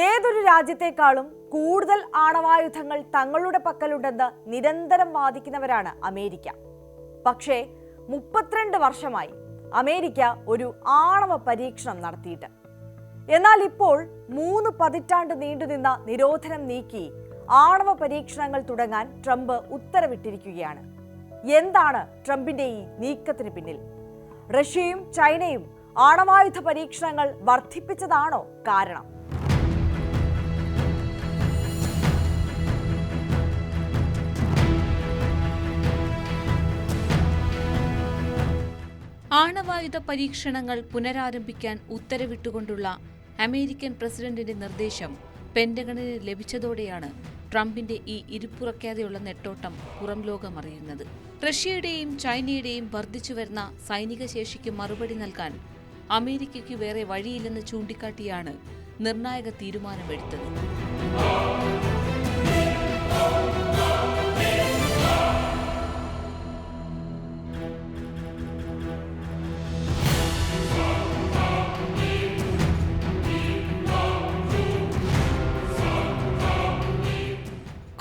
ഏതൊരു രാജ്യത്തെക്കാളും കൂടുതൽ ആണവായുധങ്ങൾ തങ്ങളുടെ പക്കലുണ്ടെന്ന് നിരന്തരം വാദിക്കുന്നവരാണ് അമേരിക്ക. പക്ഷേ മുപ്പത്തിരണ്ട് വർഷമായി അമേരിക്ക ഒരു ആണവ പരീക്ഷണം നടത്തിയിട്ട്. എന്നാൽ ഇപ്പോൾ മൂന്ന് പതിറ്റാണ്ട് നീണ്ടുനിന്ന നിരോധനം നീക്കി ആണവ പരീക്ഷണങ്ങൾ തുടങ്ങാൻ ട്രംപ് ഉത്തരവിട്ടിരിക്കുകയാണ്. എന്താണ് ട്രംപിന്റെ ഈ നീക്കത്തിന് പിന്നിൽ? റഷ്യയും ചൈനയും ആണവായുധ പരീക്ഷണങ്ങൾ വർദ്ധിപ്പിച്ചതാണോ കാരണം? ആണവായുധ പരീക്ഷണങ്ങൾ പുനരാരംഭിക്കാൻ ഉത്തരവിട്ടുകൊണ്ടുള്ള അമേരിക്കൻ പ്രസിഡന്റിന്റെ നിർദ്ദേശം പെന്റഗണിന് ലഭിച്ചതോടെയാണ് ട്രംപിന്റെ ഈ ഇരുപ്പുറക്കാതെയുള്ള നെട്ടോട്ടം പുറം ലോകമറിയുന്നത് റഷ്യയുടെയും ചൈനയുടെയും വർദ്ധിച്ചുവരുന്ന സൈനിക ശേഷിക്ക് മറുപടി നൽകാൻ അമേരിക്കയ്ക്ക് വേറെ വഴിയില്ലെന്ന് ചൂണ്ടിക്കാട്ടിയാണ് നിർണായക തീരുമാനമെടുത്തത്.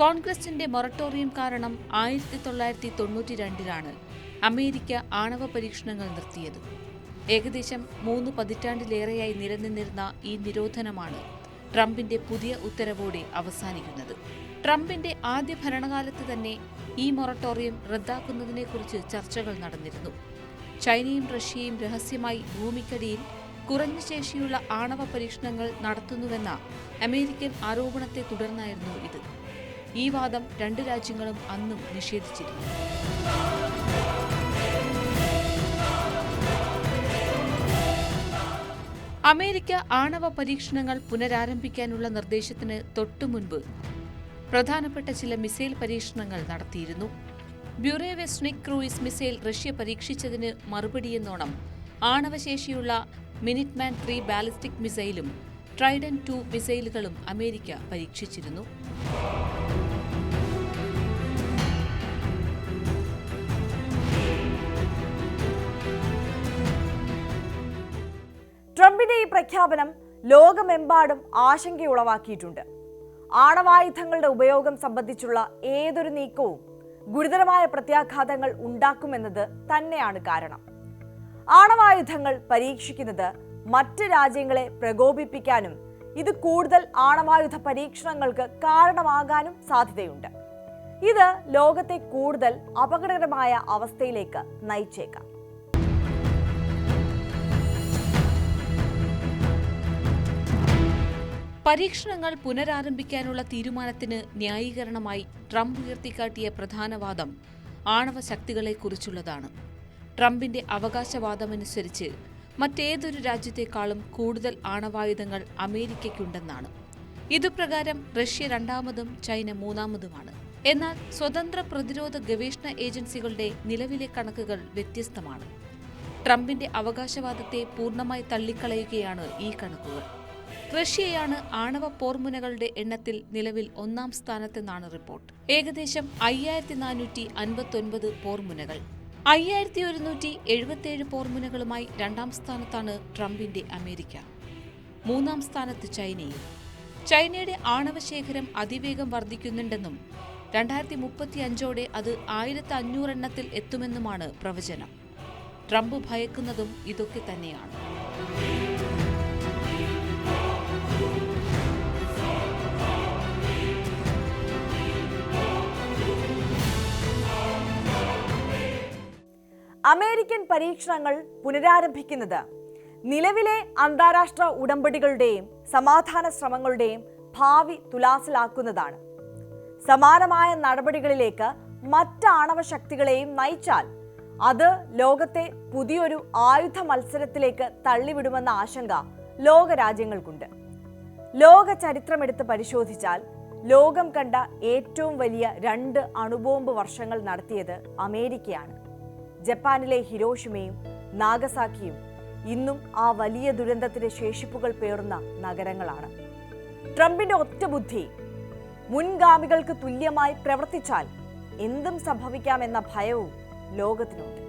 കോൺഗ്രസിന്റെ മൊറട്ടോറിയം കാരണം ആയിരത്തി തൊള്ളായിരത്തി തൊണ്ണൂറ്റി രണ്ടിലാണ് അമേരിക്ക ആണവ പരീക്ഷണങ്ങൾ നിർത്തിയത്. ഏകദേശം മൂന്ന് പതിറ്റാണ്ടിലേറെയായി നിലനിന്നിരുന്ന ഈ നിരോധനമാണ് ട്രംപിന്റെ പുതിയ ഉത്തരവോടെ അവസാനിക്കുന്നത്. ട്രംപിന്റെ ആദ്യ ഭരണകാലത്ത് തന്നെ ഈ മൊറട്ടോറിയം റദ്ദാക്കുന്നതിനെക്കുറിച്ച് ചർച്ചകൾ നടന്നിരുന്നു. ചൈനയും റഷ്യയും രഹസ്യമായി ഭൂമിക്കടിയിൽ കുറഞ്ഞ ശേഷിയുള്ള ആണവ പരീക്ഷണങ്ങൾ നടത്തുന്നുവെന്ന അമേരിക്കൻ ആരോപണത്തെ തുടർന്നായിരുന്നു ഇത്. ഈ വാദം രണ്ട് രാജ്യങ്ങളും അന്നും നിഷേധിച്ചിരുന്നു. അമേരിക്ക ആണവ പരീക്ഷണങ്ങൾ പുനരാരംഭിക്കാനുള്ള നിർദ്ദേശത്തിന് തൊട്ടുമുൻപ് പ്രധാനപ്പെട്ട ചില മിസൈൽ പരീക്ഷണങ്ങൾ നടത്തിയിരുന്നു. ബ്യൂറേവെസ്നിക് ക്രൂയിസ് മിസൈൽ റഷ്യ പരീക്ഷിച്ചതിന് മറുപടിയെന്നോണം ആണവശേഷിയുള്ള മിനിറ്റ്മാൻ ത്രീ ബാലിസ്റ്റിക് മിസൈലും ട്രൈഡൻ ടു മിസൈലുകളും അമേരിക്ക പരീക്ഷിച്ചിരുന്നു. ട്രംപിന്റെ ഈ പ്രഖ്യാപനം ലോകമെമ്പാടും ആശങ്കയുളവാക്കിയിട്ടുണ്ട്. ആണവായുധങ്ങളുടെ ഉപയോഗം സംബന്ധിച്ചുള്ള ഏതൊരു നീക്കവും ഗുരുതരമായ പ്രത്യാഘാതങ്ങൾ ഉണ്ടാക്കുമെന്നത് തന്നെയാണ് കാരണം. ആണവായുധങ്ങൾ പരീക്ഷിക്കുന്നത് മറ്റ് രാജ്യങ്ങളെ പ്രകോപിപ്പിക്കാനും ഇത് കൂടുതൽ ആണവായുധ പരീക്ഷണങ്ങൾക്ക് കാരണമാകാനും സാധ്യതയുണ്ട്. ഇത് ലോകത്തെ കൂടുതൽ അപകടകരമായ അവസ്ഥയിലേക്ക് നയിച്ചേക്കാം. പരീക്ഷണങ്ങൾ പുനരാരംഭിക്കാനുള്ള തീരുമാനത്തിന് ന്യായീകരണമായി ട്രംപ് ഉയർത്തിക്കാട്ടിയ പ്രധാന വാദം ആണവ ശക്തികളെക്കുറിച്ചുള്ളതാണ്. ട്രംപിന്റെ അവകാശവാദമനുസരിച്ച് മറ്റേതൊരു രാജ്യത്തെക്കാളും കൂടുതൽ ആണവായുധങ്ങൾ അമേരിക്കയ്ക്കുണ്ടെന്നാണ്. ഇതുപ്രകാരം റഷ്യ രണ്ടാമതും ചൈന മൂന്നാമതുമാണ്. എന്നാൽ സ്വതന്ത്ര പ്രതിരോധ ഗവേഷണ ഏജൻസികളുടെ നിലവിലെ കണക്കുകൾ വ്യത്യസ്തമാണ്. ട്രംപിന്റെ അവകാശവാദത്തെ പൂർണമായി തള്ളിക്കളയുകയാണ് ഈ കണക്കുകൾ. റഷ്യയാണ് ആണവ പോർമുനകളുടെ എണ്ണത്തിൽ നിലവിൽ ഒന്നാം സ്ഥാനത്തെന്നാണ് റിപ്പോർട്ട്. ഏകദേശം അയ്യായിരത്തി നാനൂറ്റി അൻപത്തൊൻപത് പോർമുനകൾ. അയ്യായിരത്തി ഒരുന്നൂറ്റി എഴുപത്തിയേഴ് പോർമുനകളുമായി രണ്ടാം സ്ഥാനത്താണ് ട്രംപിന്റെ അമേരിക്ക. മൂന്നാം സ്ഥാനത്ത് ചൈനയും. ചൈനയുടെ ആണവ ആണവശേഖരം അതിവേഗം വർദ്ധിക്കുന്നുണ്ടെന്നും രണ്ടായിരത്തി മുപ്പത്തി അഞ്ചോടെ അത് ആയിരത്തി അഞ്ഞൂറെണ്ണത്തിൽ എത്തുമെന്നുമാണ് പ്രവചനം. ട്രംപ് ഭയക്കുന്നതും ഇതൊക്കെ തന്നെയാണ്. അമേരിക്കൻ പരീക്ഷണങ്ങൾ പുനരാരംഭിക്കുന്നത്. നിലവിലെ അന്താരാഷ്ട്ര ഉടമ്പടികളുടെയും സമാധാന ശ്രമങ്ങളുടെയും ഭാവി തുലാസിലാക്കുന്നതാണ്. സമാനമായ നടപടികളിലേക്ക് മറ്റ് ആണവ ശക്തികളെയും നയിച്ചാൽ അത് ലോകത്തെ പുതിയൊരു ആയുധ മത്സരത്തിലേക്ക് തള്ളിവിടുമെന്ന ആശങ്ക ലോകരാജ്യങ്ങൾക്കുണ്ട്. ലോക ചരിത്രമെടുത്ത് പരിശോധിച്ചാൽ ലോകം കണ്ട ഏറ്റവും വലിയ രണ്ട് അണുബോംബ് വർഷങ്ങൾ നടത്തിയത് അമേരിക്കയാണ്. ജപ്പാനിലെ ഹിരോഷിമയും നാഗസാക്കിയും ഇന്നും ആ വലിയ ദുരന്തത്തിന്റെ ശേഷിപ്പുകൾ പേറുന്ന നഗരങ്ങളാണ്. ട്രംപിന്റെ ഒറ്റ ബുദ്ധി മുൻഗാമികൾക്ക് തുല്യമായി പ്രവർത്തിച്ചാൽ എന്തും സംഭവിക്കാമെന്ന ഭയവും ലോകത്തിനുണ്ട്.